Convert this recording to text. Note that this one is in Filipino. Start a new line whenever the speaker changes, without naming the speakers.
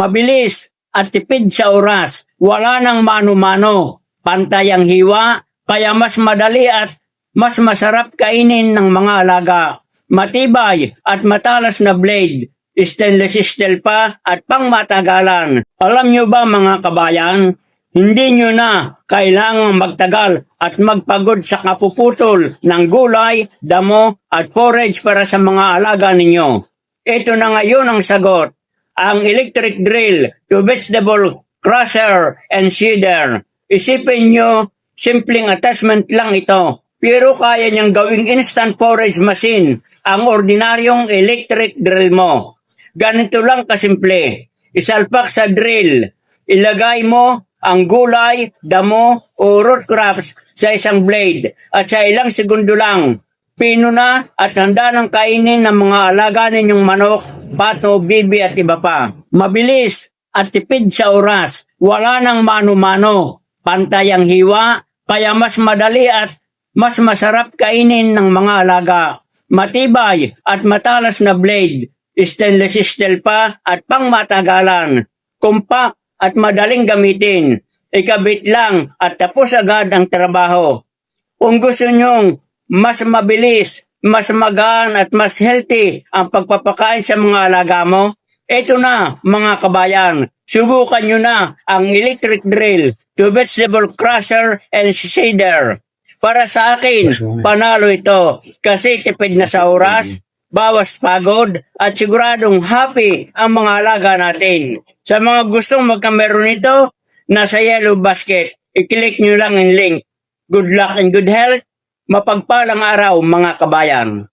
Mabilis at tipid sa oras. Wala nang mano-mano. Pantay ang hiwa, kaya mas madali at mas masarap kainin ng mga alaga. Matibay at matalas na blade. Stainless steel pa at pangmatagalan. Alam nyo ba mga kabayan, hindi nyo na kailangang magtagal at magpagod sa kapuputol ng gulay, damo at forage para sa mga alaga ninyo. Ito na ngayon ang sagot. Ang electric drill to vegetable crusher and seeder. Isipin nyo, simpleng attachment lang ito. Pero kaya niyang gawing instant forage machine ang ordinaryong electric drill mo. Ganito lang kasimple. Isalpak sa drill. Ilagay mo ang gulay, damo o root crops sa isang blade at sa ilang segundo lang. Pino na at handa ng kainin ng mga alaga ninyong manok, pato, bibi at iba pa. Mabilis at tipid sa oras. Wala nang mano-mano. Pantay ang hiwa, kaya mas madali at mas masarap kainin ng mga alaga. Matibay at matalas na blade. Stainless steel pa at pangmatagalan. Compact at madaling gamitin. Ikabit lang at tapos agad ang trabaho. Kung gusto nyong mas mabilis, mas magaan at mas healthy ang pagpapakain sa mga alaga mo, eto na mga kabayan, subukan nyo na ang electric drill to vegetable crusher and shader. Para sa akin, panalo ito kasi tipid na sa oras, bawas pagod at siguradong happy ang mga alaga natin. Sa mga gustong magkamero nito, nasa yellow basket, i-click nyo lang ang link. Good luck and good health. Mapagpalang araw mga kabayan.